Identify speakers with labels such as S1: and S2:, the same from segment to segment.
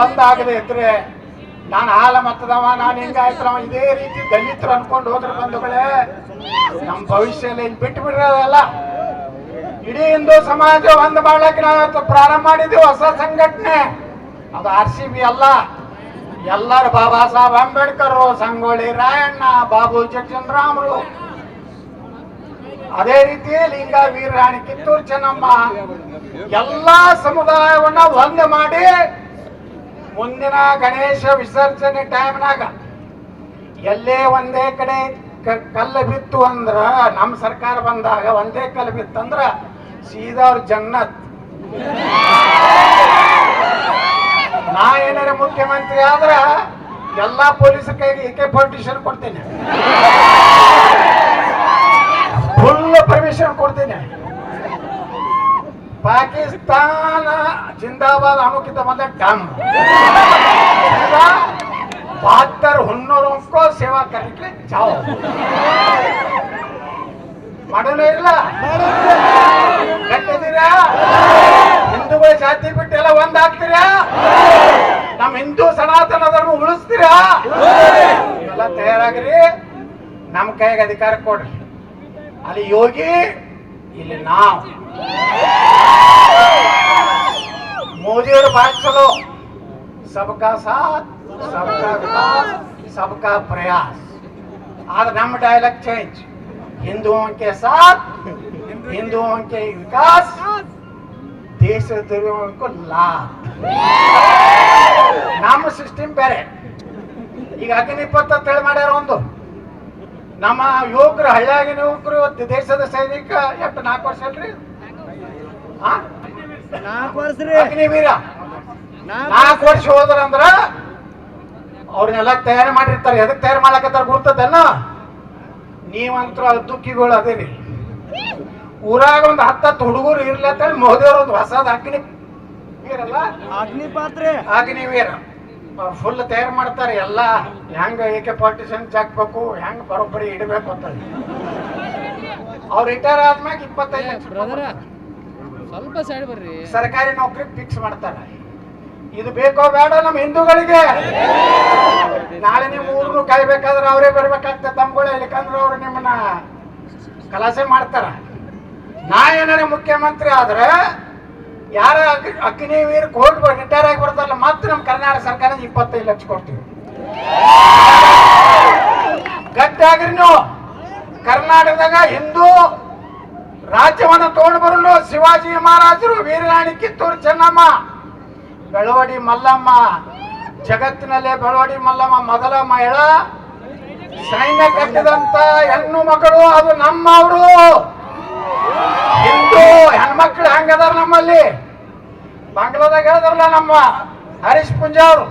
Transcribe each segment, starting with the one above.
S1: ಒಂದಾಗದೆ ಇದ್ರೆ ನಾನು ಹಾಲ ಮತ್ತದವ, ನಾನು ಹೆಂಗಾಯ್ತವ ಇದೇ ರೀತಿ ದಲಿತರು ಅನ್ಕೊಂಡು ಹೋದ್ರ ಬಂಧುಗಳೇ. ನಮ್ಮ ಭವಿಷ್ಯ ಇಲ್ಲಿ ಬಿಟ್ಟು ಇಡೀ ಹಿಂದೂ ಸಮಾಜ ಒಂದು ಬಾಳಕ್ಕೆ ನಾವು ಪ್ರಾರಂಭ ಮಾಡಿದ್ವಿ, ಹೊಸ ಸಂಘಟನೆ. ಅದು ಆರ್ ಸಿ ಬಿ ಅಲ್ಲ. ಎಲ್ಲರೂ ಬಾಬಾ ಸಾಹೇಬ್ ಅಂಬೇಡ್ಕರ್, ಸಂಗೊಳ್ಳಿ ರಾಯಣ್ಣ, ಬಾಬು ರಾಮರು ಅದೇ ರೀತಿ ಲಿಂಗ ವೀರರಾಣಿ ಕಿತ್ತೂರು ಚೆನ್ನಮ್ಮ. ಎಲ್ಲಾ ಸಮುದಾಯವನ್ನ ಒಂದು ಮಾಡಿ ಮುಂದಿನ ಗಣೇಶ ವಿಸರ್ಜನೆ ಟೈಮ್ನಾಗ ಎಲ್ಲೇ ಒಂದೇ ಕಡೆ ಕಲ್ಲು ಬಿತ್ತು ಅಂದ್ರ ನಮ್ಮ ಸರ್ಕಾರ ಬಂದಾಗ ಒಂದೇ ಕಲ್ಲು ಬಿತ್ತಂದ್ರ ಸೀದಾ ಅವ್ರ ಜನ್ನತ್. ನಾ ಏನಾರ ಮುಖ್ಯಮಂತ್ರಿ ಆದ್ರ ಎಲ್ಲಾ ಪೊಲೀಸ್ ಕೈಗೆ ಏಕೆ ಪರ್ಮಿಷನ್ ಕೊಡ್ತೀನಿ. ಫುಲ್ ಪರ್ಮಿಷನ್ ಕೊಡ್ತೀನಿ. ಪಾಕಿಸ್ತಾನ ಜಿಂದಾಬಾದ್ ಅನ್ನೋಕ್ಕಿಂತ ಬಂದ ಡಮ್. ಬಹತ್ತರ ಹುನ್ನೂರು ಅಂಕೋ ಸೇವಾ ಕಲಿಕ್ಕೆ ಜಾವ್. ಮಾಡೋನೇ ಇಲ್ಲ. ಕಟ್ಟಿದ್ದೀರಾ ಹಿಂದೂಗಳು ಜಾತಿ ಬಿಟ್ಟು ಎಲ್ಲ ಒಂದಾಗ್ತೀರಾ ನಮ್ಮ ಹಿಂದೂ ಸನಾತನ ಧರ್ಮ ಉಳಿಸ್ತೀರಾ? ಎಲ್ಲ ತಯಾರಾಗ್ರಿ. ನಮ್ಮ ಕೈಗೆ ಅಧಿಕಾರ ಕೊಡ್ರಿ. ಅಲ್ಲಿ ಯೋಗಿ ಇಲ್ಲಿ ನಾವು. ಮೋದಿಯವರು ಭಾಳ ಚಲೋ ಸಬ್ಕಾ ಸಾಥ್ ಸಬ್ಕಾ ವಿಕಾಸ್ ಸಬ್ಕಾ ಪ್ರಯಾಸ್. ಆದ್ರೆ ನಮ್ಮ ಡೈಲಾಗ್ ಚೇಂಜ್ ಹಿಂದೂ ಕೆ ಸಾಥ್, ಹಿಂದೂ ಕೆ ವಿಕಾಸ್. ದೇಶದವರಿಗೂ ಲಾಭ. ನಮ್ಮ ಸಿಸ್ಟಮ್ ಬೇರೆ. ಈಗ ಅಗ್ನಿಪಥ ತಳಿ ಮಾಡ್ಯಾರ ಒಂದು. ನಮ್ಮ ಯುವಕರು ಹಳ್ಳಿಯಾಗಿನ ಯುವಕರು ಇವತ್ತು ದೇಶದ ಸೈನಿಕ ಎಷ್ಟು ನಾಲ್ಕು ವರ್ಷ ಅಲ್ರಿ?
S2: ನಾಲ್ಕು ವರ್ಷ
S1: ಅಗ್ನಿವೀರ. ನಾಲ್ಕು ವರ್ಷ ಹೋದ್ರಂದ್ರ ಅವ್ರನ್ನೆಲ್ಲ ತಯಾರಿ ಮಾಡಿರ್ತಾರೆ. ಎದಕ್ ತಯಾರು ಮಾಡ್ಲಕತ್ತಾರ ಗುರ್ತದನ್ನ ನೀವಂತೂ ದುಃಖಿಗಳು ಅದೇರಿ ಊರಾಗ ಒಂದು ಹತ್ತತ್ತು ಹುಡುಗರು ಇರ್ಲತ್ತ ಮೋದಿಯವ್ರ ಒಂದು ಹೊಸದ ಅಗ್ನಿ ವೀರಲ್ಲ?
S2: ಅಗ್ನಿ ಪಾತ್ರೆ
S1: ಅಗ್ನಿವೀರ. ಫುಲ್ ತಯಾರು ಮಾಡ್ತಾರೆ ಎಲ್ಲ ಹೆಂಗ ಏಕೆ ಪಾರ್ಟಿಷನ್ ಹಾಕ್ಬೇಕು ಹೆಂಗ್ ಬರೋಬ್ಬರಿ ಇಡಬೇಕು ಅಂತ. ಅವ್ರು ರಿಟೈರ್ ಆದ್ಮ್ಯಾಗ ಇಪ್ಪತ್ತೈದು ಲಕ್ಷ.
S3: ಸ್ವಲ್ಪ ಸೈಡ್ ಬರ್ರಿ.
S1: ಸರ್ಕಾರಿ ನೌಕರಿ ಫಿಕ್ಸ್ ಮಾಡ್ತಾರೆ. ಇದು ಬೇಕೋ ಬೇಡ ನಮ್ಮ ಹಿಂದೂಗಳಿಗೆ. ನಾಳೆ ನೀವು ಊರ್ನು ಕಾಯ್ಬೇಕಾದ್ರೆ ಅವರೇ ಬರ್ಬೇಕಾಗ್ತದೆ ತಮ್ಗಳು ಇಲ್ಲಕಂದ್ರೆ ಅವ್ರು ನಿಮ್ಮನ್ನ ಕಲಾಸೆ ಮಾಡ್ತಾರ. ನಾ ಏನಾರ ಮುಖ್ಯಮಂತ್ರಿ ಆದ್ರೆ ಯಾರ ಅಗ್ನಿವೀರ್ ಕೋರ್ಟ್ ರಿಟೈರ್ ಆಗಿ ಬರ್ತಾರಲ್ಲ, ಮತ್ತೆ ನಮ್ಮ ಕರ್ನಾಟಕ ಸರ್ಕಾರ ಇಪ್ಪತ್ತೈದು ಲಕ್ಷ ಕೊಡ್ತೀವಿ. ಗಟ್ಟಾಗ್ರಿನು ಕರ್ನಾಟಕದಾಗ ಹಿಂದೂ ರಾಜ್ಯವನ್ನು ತಗೊಂಡು ಬರಲು ಶಿವಾಜಿ ಮಹಾರಾಜರು ವೀರರಾಣಿ ಕಿತ್ತೂರು ಚೆನ್ನಮ್ಮ, ಬೆಳವಡಿ ಮಲ್ಲಮ್ಮ, ಜಗತ್ತಿನಲ್ಲೇ ಬೆಳವಡಿ ಮಲ್ಲಮ್ಮ, ಮೊದಲ ಮಹಿಳಾ, ಸೈನ್ಯ ಕಟ್ಟಿದಂತ ಹೆಣ್ಣು ಮಕ್ಕಳು, ಅದು ನಮ್ಮವರು. ಹಿಂದೂ ಹೆಣ್ಮಕ್ಳು ಹೆಂಗದಾರ ನಮ್ಮಲ್ಲಿ? ಬಾಂಗ್ಲಾದಾಗ ಹೇಳಿದ್ರಲ್ಲ ನಮ್ಮ ಹರೀಶ್ ಪುಂಜ ಅವರು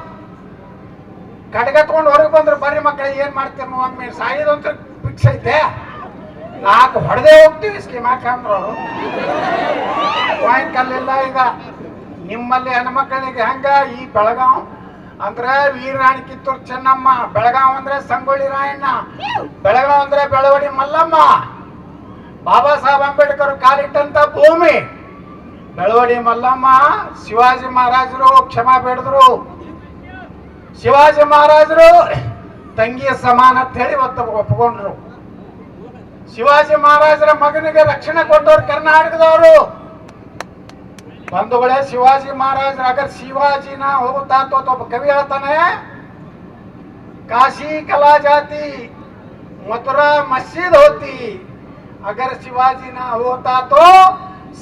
S1: ಕಡ್ಗ ತಗೊಂಡು ಹೊರಗೆ ಬಂದ್ರು, ಬರ್ರಿ ಮಕ್ಕಳಿಗೆ ಏನ್ ಮಾಡ್ತೀರಿ ನೀವು? ಒಮ್ಮೆ ಸಾಯಿದಂತ ಫಿಕ್ಸ್ ಐತೆ. ನಾಲ್ಕು ಹೊಡೆದೇ ಹೋಗ್ತೀವಿ ಸ್ಕೀಮ್ ಹಾಕಂದ್ರು ಪಾಯಿಂಟ್ ಕಲ್ಲಿಲ್ಲ ಈಗ ನಿಮ್ಮಲ್ಲಿ ಹೆಣ್ಮಕ್ಳಿಗೆ ಹೆಂಗ ಈ ಬೆಳಗಾವ್? ಅಂದ್ರೆ ವೀರರಾಣಿ ಕಿತ್ತೂರು ಚೆನ್ನಮ್ಮ, ಬೆಳಗಾವ್ ಅಂದ್ರೆ ಸಂಗೊಳ್ಳಿ ರಾಯಣ್ಣ, ಬೆಳಗಾವ್ ಅಂದ್ರೆ ಬೆಳವಡಿ ಮಲ್ಲಮ್ಮ, ಬಾಬಾ ಸಾಹೇಬ್ ಅಂಬೇಡ್ಕರ್ ಕಾಲಿಟ್ಟಂತ ಭೂಮಿ. ಬೆಳವಡಿ ಮಲ್ಲಮ್ಮ, ಶಿವಾಜಿ ಮಹಾರಾಜರು ಕ್ಷಮಾ ಬೇಡಿದ್ರು. ಶಿವಾಜಿ ಮಹಾರಾಜರು ತಂಗಿಯ ಸಮಾನ ಅಂತ ಹೇಳಿ ಇವತ್ತು ಒಪ್ಕೊಂಡ್ರು. ಶಿವಾಜಿ ಮಹಾರಾಜರ ಮಗನಿಗೆ ರಕ್ಷಣೆ ಕೊಟ್ಟವ್ರು ಕರ್ನಾಟಕದವರು. ಬಂಧುಗಳೇ ಶಿವಾಜಿ ಮಹಾರಾಜ ಅಗರ್ ಶಿವಾಜಿನ ಹೋಗುತ್ತಾ ಅಂತ ಒಬ್ಬ ಕವಿ ಹೇಳ್ತಾನೆ, ಕಾಶಿ ಕಲಾ ಜಾತಿ, ಮಥುರಾ ಮಸೀದ್ ಹೋತಿ ಅಗರ್ ಶಿವಾಜಿನ ಹೋತಾತೋ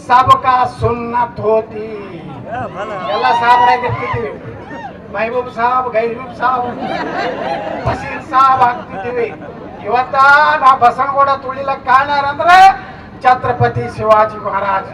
S1: ಸಬ್ಕಾ ಸುನ್ನತ್ ಥೋತಿ ಎಲ್ಲ ಸಾಬ್ರಾಗಿರ್ತಿದ್ವಿ ಮೈಬೂಬ್ ಸಾಬ್ ಗೈಬೂಬ್ ಸಾಬ್ ಬಸೀರ್ ಸಾಬ್ ಆಗ್ತಿದ್ದೀವಿ ಇವತ್ತ ನಾ ಬಸವನಗೌಡ ತುಳಿಲಕ್ಕ ಕಾರಣ ಅಂದ್ರೆ ಛತ್ರಪತಿ ಶಿವಾಜಿ ಮಹಾರಾಜ್.